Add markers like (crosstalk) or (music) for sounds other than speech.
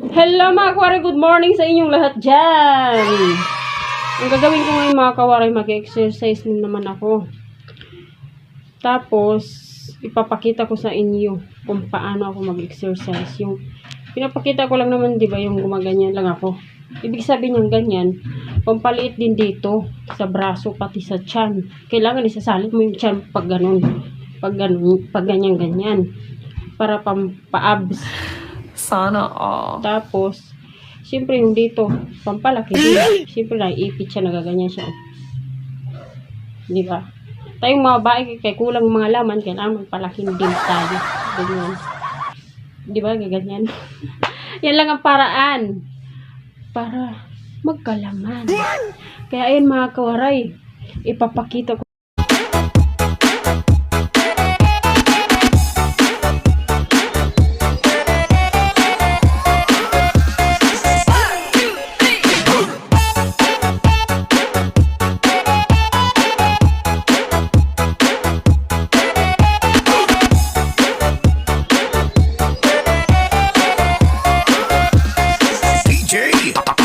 Hello mga kawari, good morning sa inyong lahat dyan. Ang gagawin ko ngayon mga kawari, mag-exercise na naman ako. Tapos, ipapakita ko sa inyo kung paano ako mag-exercise. Yung, pinapakita ko lang naman, di ba, yung gumaganyan lang ako. Ibig sabihin ng ganyan, pampaliit din dito, sa braso, pati sa tiyan. Kailangan isasalit mo yung tiyan pag ganun. Pag ganun, pag ganyan-ganyan. Para pampa-abs. Sana all. Tapos, siyempre yung dito, pampalaki din. (gasps) Siyempre naiipit siya, nagaganyan siya. Di ba? Tayong mga babae, kaya kulang mga laman, kailangan magpalaki din tayo. Ganyan. Di ba? Gaganyan. (laughs) Yan lang ang paraan. Para magkalaman. Kaya ayun mga kawaray, ipapakita ko pop Tata.